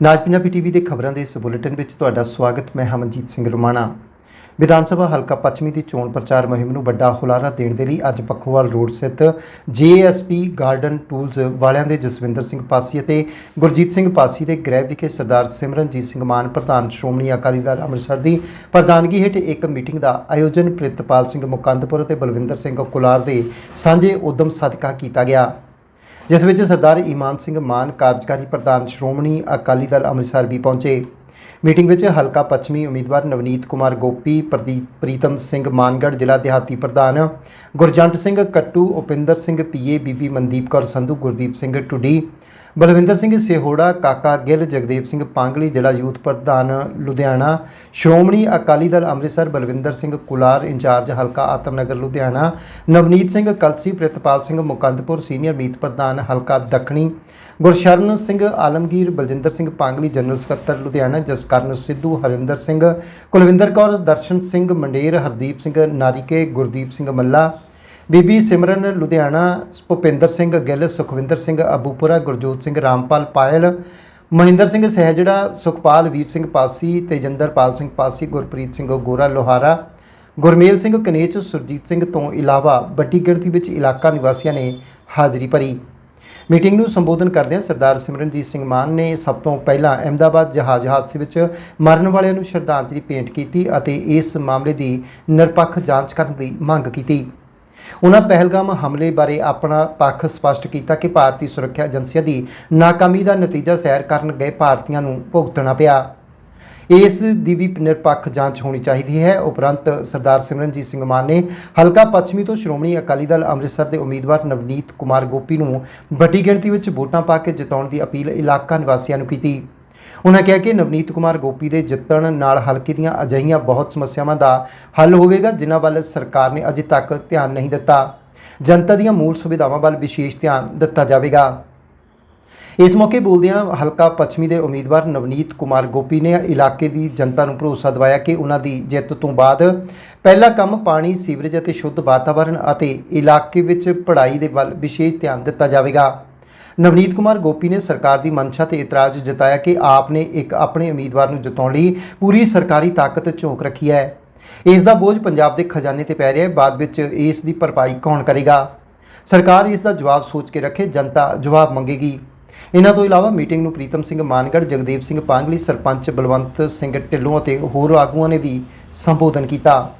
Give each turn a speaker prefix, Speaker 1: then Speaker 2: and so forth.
Speaker 1: ਨਾਜ Punjabi TV ਦੇ ਖਬਰਾਂ ਦੇ ਇਸ ਬੁਲੇਟਿਨ ਵਿੱਚ ਤੁਹਾਡਾ ਸਵਾਗਤ, ਮੈਂ ਹਮਨਜੀਤ ਸਿੰਘ ਰੁਮਾਣਾ। ਵਿਧਾਨ ਸਭਾ ਹਲਕਾ ਪੱਛਮੀ ਦੀ ਚੋਣ ਪ੍ਰਚਾਰ ਮੁਹਿੰਮ ਨੂੰ ਵੱਡਾ ਹੁਲਾਰਾ ਦੇਣ ਦੇ ਲਈ ਅੱਜ ਪੱਖੋਵਾਲ ਰੋਡ ਸਥਿਤ ਜੀਐਸਪੀ ਗਾਰਡਨ ਟੂਲਸ ਵਾਲਿਆਂ ਦੇ ਜਸਵਿੰਦਰ ਸਿੰਘ ਪਾਸੀ ਅਤੇ ਗੁਰਜੀਤ ਸਿੰਘ ਪਾਸੀ ਦੇ ਗ੍ਰਹਿ ਵਿਖੇ ਸਰਦਾਰ ਸਿਮਰਨਜੀਤ ਸਿੰਘ ਮਾਨ, ਪ੍ਰਧਾਨ ਸ਼੍ਰੋਮਣੀ ਅਕਾਲੀ ਦਲ ਅੰਮ੍ਰਿਤਸਰ ਦੀ ਪ੍ਰਧਾਨਗੀ ਹੇਠ ਇੱਕ ਮੀਟਿੰਗ ਦਾ ਆਯੋਜਨ ਪ੍ਰਿਤਪਾਲ ਸਿੰਘ ਮੁਕੰਦਪੁਰ ਅਤੇ ਬਲਵਿੰਦਰ ਸਿੰਘ ਕੁਲਾਰ ਦੇ ਸਾਂਝੇ ਉਦਮ ਸਦਕਾ ਕੀਤਾ ਗਿਆ। ਜਿਸ ਵਿੱਚ ਸਰਦਾਰ ਈਮਾਨ ਸਿੰਘ ਮਾਨ, ਕਾਰਜਕਾਰੀ ਪ੍ਰਧਾਨ ਸ਼੍ਰੋਮਣੀ ਅਕਾਲੀ ਦਲ ਅੰਮ੍ਰਿਤਸਰ ਵੀ ਪਹੁੰਚੇ। ਮੀਟਿੰਗ ਵਿੱਚ ਹਲਕਾ ਪੱਛਮੀ ਉਮੀਦਵਾਰ ਨਵਨੀਤ ਕੁਮਾਰ ਗੋਪੀ, ਪ੍ਰਦੀਪ ਪ੍ਰੀਤਮ ਸਿੰਘ ਮਾਨਗੜ੍ਹ ਜ਼ਿਲ੍ਹਾ ਦਿਹਾਤੀ ਪ੍ਰਧਾਨ ਗੁਰਜੰਟ ਸਿੰਘ ਕੱਟੂ, ਉਪਿੰਦਰ ਸਿੰਘ ਪੀਏ, ਬੀਬੀ ਮਨਦੀਪ ਕੌਰ ਸੰਧੂ, ਗੁਰਦੀਪ ਸਿੰਘ ਟੁੱਡੀ ਬਲਵਿੰਦਰ ਸਿੰਘ ਸਿਹੋੜਾ, ਕਾਕਾ ਗਿੱਲ ਜਗਦੇਵ ਸਿੰਘ ਪਾਂਗਲੀ, ਜ਼ਿਲ੍ਹਾ ਯੂਥ ਪ੍ਰਧਾਨ ਲੁਧਿਆਣਾ, ਸ਼੍ਰੋਮਣੀ ਅਕਾਲੀ ਦਲ ਅੰਮ੍ਰਿਤਸਰ, ਬਲਵਿੰਦਰ ਸਿੰਘ ਕੁਲਾਰ, ਇੰਚਾਰਜ ਹਲਕਾ ਆਤਮਨਗਰ ਲੁਧਿਆਣਾ, ਨਵਨੀਤ ਸਿੰਘ ਕਲਸੀ, ਪ੍ਰਿਤਪਾਲ ਸਿੰਘ ਮੁਕੰਦਪੁਰ, ਸੀਨੀਅਰ ਮੀਤ ਪ੍ਰਧਾਨ ਹਲਕਾ ਦੱਖਣੀ, ਗੁਰਸ਼ਰਨ ਸਿੰਘ ਆਲਮਗੀਰ, ਬਲਜਿੰਦਰ ਸਿੰਘ ਪਾਂਗਲੀ, ਜਨਰਲ ਸਕੱਤਰ ਲੁਧਿਆਣਾ, ਜਸਕਰਨ ਸਿੱਧੂ, ਹਰਿੰਦਰ ਸਿੰਘ, ਕੁਲਵਿੰਦਰ ਕੌਰ, ਦਰਸ਼ਨ ਸਿੰਘ ਮੰਡੇਰ, ਹਰਦੀਪ ਸਿੰਘ ਨਾਰੀਕੇ ਗੁਰਦੀਪ ਸਿੰਘ ਮੱਲਾ ਬੀਬੀ ਸਿਮਰਨ ਲੁਧਿਆਣਾ, ਭੁਪਿੰਦਰ ਸਿੰਘ ਗਿੱਲ, ਸੁਖਵਿੰਦਰ ਸਿੰਘ ਅਬੂਪੁਰਾ ਗੁਰਜੋਤ ਸਿੰਘ ਰਾਮਪਾਲ ਪਾਇਲ, ਮਹਿੰਦਰ ਸਿੰਘ ਸਹਿਜੜਾ ਸੁਖਪਾਲ ਵੀਰ ਸਿੰਘ ਪਾਸੀ ਤੇਜਿੰਦਰਪਾਲ ਸਿੰਘ ਪਾਸੀ, ਗੁਰਪ੍ਰੀਤ ਸਿੰਘ ਗੋਰਾ ਲੋਹਾਰਾ, ਗੁਰਮੇਲ ਸਿੰਘ ਕਨੇਚ ਸੁਰਜੀਤ ਸਿੰਘ ਤੋਂ ਇਲਾਵਾ ਵੱਡੀ ਗਿਣਤੀ ਵਿੱਚ ਇਲਾਕਾ ਨਿਵਾਸੀਆਂ ਨੇ ਹਾਜ਼ਰੀ ਭਰੀ। ਮੀਟਿੰਗ ਨੂੰ ਸੰਬੋਧਨ ਕਰਦਿਆਂ ਸਰਦਾਰ ਸਿਮਰਨਜੀਤ ਸਿੰਘ ਮਾਨ ਨੇ ਸਭ ਤੋਂ ਪਹਿਲਾਂ ਅਹਿਮਦਾਬਾਦ ਜਹਾਜ਼ ਹਾਦਸੇ ਵਿੱਚ ਮਰਨ ਵਾਲਿਆਂ ਨੂੰ ਸ਼ਰਧਾਂਜਲੀ ਭੇਂਟ ਕੀਤੀ ਅਤੇ ਇਸ ਮਾਮਲੇ ਦੀ ਨਿਰਪੱਖ ਜਾਂਚ ਕਰਨ ਦੀ ਮੰਗ ਕੀਤੀ। ਉਹਨਾਂ ਪਹਿਲਗਾਮ ਹਮਲੇ ਬਾਰੇ ਆਪਣਾ ਪੱਖ ਸਪਸ਼ਟ ਕੀਤਾ ਕਿ ਭਾਰਤੀ ਸੁਰੱਖਿਆ ਏਜੰਸੀਆਂ ਦੀ ਨਾਕਾਮੀ ਦਾ ਨਤੀਜਾ ਸੈਰ ਕਰਨ ਗਏ ਭਾਰਤੀਆਂ ਨੂੰ ਭੁਗਤਣਾ ਪਿਆ। ਇਸ ਦੀ ਵੀ ਨਿਰਪੱਖ ਜਾਂਚ ਹੋਣੀ ਚਾਹੀਦੀ ਹੈ। ਉਪਰੰਤ ਸਰਦਾਰ ਸਿਮਰਨਜੀਤ ਸਿੰਘ ਮਾਨ ਨੇ ਹਲਕਾ ਪੱਛਮੀ ਤੋਂ ਸ਼੍ਰੋਮਣੀ ਅਕਾਲੀ ਦਲ ਅੰਮ੍ਰਿਤਸਰ ਦੇ ਉਮੀਦਵਾਰ ਨਵਨੀਤ ਕੁਮਾਰ ਗੋਪੀ ਨੂੰ ਵੱਡੀ ਗਿਣਤੀ ਵਿੱਚ ਵੋਟਾਂ ਪਾ ਕੇ ਜਿਤਾਉਣ ਦੀ ਅਪੀਲ ਇਲਾਕਾ ਨਿਵਾਸੀਆਂ ਨੂੰ ਕੀਤੀ। ਉਹਨਾਂ ਕਿਹਾ ਕਿ ਨਵਨੀਤ ਕੁਮਾਰ ਗੋਪੀ ਦੇ ਜਿੱਤਣ ਨਾਲ ਹਲਕੇ ਦੀਆਂ ਅਜਿਹੀਆਂ ਬਹੁਤ ਸਮੱਸਿਆਵਾਂ ਦਾ ਹੱਲ ਹੋਵੇਗਾ, ਜਿਨ੍ਹਾਂ ਵੱਲ ਸਰਕਾਰ ਨੇ ਅਜੇ ਤੱਕ ਧਿਆਨ ਨਹੀਂ ਦਿੱਤਾ। ਜਨਤਾ ਦੀਆਂ ਮੂਲ ਸੁਵਿਧਾਵਾਂ ਵੱਲ ਵਿਸ਼ੇਸ਼ ਧਿਆਨ ਦਿੱਤਾ ਜਾਵੇਗਾ। ਇਸ ਮੌਕੇ ਬੋਲਦਿਆਂ ਹਲਕਾ ਪੱਛਮੀ ਦੇ ਉਮੀਦਵਾਰ ਨਵਨੀਤ ਕੁਮਾਰ ਗੋਪੀ ਨੇ ਇਲਾਕੇ ਦੀ ਜਨਤਾ ਨੂੰ ਭਰੋਸਾ ਦਿਵਾਇਆ ਕਿ ਉਹਨਾਂ ਦੀ ਜਿੱਤ ਤੋਂ ਬਾਅਦ ਪਹਿਲਾ ਕੰਮ ਪਾਣੀ, ਸੀਵਰੇਜ ਅਤੇ ਸ਼ੁੱਧ ਵਾਤਾਵਰਣ ਅਤੇ ਇਲਾਕੇ ਵਿੱਚ ਪੜ੍ਹਾਈ ਦੇ ਵੱਲ ਵਿਸ਼ੇਸ਼ ਧਿਆਨ ਦਿੱਤਾ ਜਾਵੇਗਾ। ਨਵਨੀਤ ਕੁਮਾਰ ਗੋਪੀ ਨੇ ਸਰਕਾਰ ਦੀ ਮਨਸ਼ਾ ਤੇ ਇਤਰਾਜ਼ ਜਤਾਇਆ ਕਿ ਆਪ ਨੇ ਇੱਕ ਆਪਣੇ ਉਮੀਦਵਾਰ ਨੂੰ ਜਿਤਾਉਣ ਲਈ ਪੂਰੀ ਸਰਕਾਰੀ ਤਾਕਤ ਝੋਕ ਰੱਖੀ ਹੈ। ਇਸ ਦਾ ਬੋਝ ਪੰਜਾਬ ਦੇ ਖਜ਼ਾਨੇ ਤੇ ਪੈ ਰਿਹਾ ਹੈ। ਬਾਅਦ ਵਿੱਚ ਇਸ ਦੀ ਭਰਪਾਈ ਕੌਣ ਕਰੇਗਾ? ਸਰਕਾਰ ਇਸ ਦਾ ਜਵਾਬ ਸੋਚ ਕੇ ਰੱਖੇ, ਜਨਤਾ ਜਵਾਬ ਮੰਗੇਗੀ। ਇਹਨਾਂ ਤੋਂ ਇਲਾਵਾ ਮੀਟਿੰਗ ਨੂੰ ਪ੍ਰੀਤਮ ਸਿੰਘ ਮਾਨਗੜ੍ਹ, ਜਗਦੇਵ ਸਿੰਘ ਪਾਂਗਲੀ, ਸਰਪੰਚ ਬਲਵੰਤ ਸਿੰਘ ਢਿੱਲੋਂ ਅਤੇ ਹੋਰ ਆਗੂਆਂ ਨੇ ਵੀ ਸੰਬੋਧਨ ਕੀਤਾ।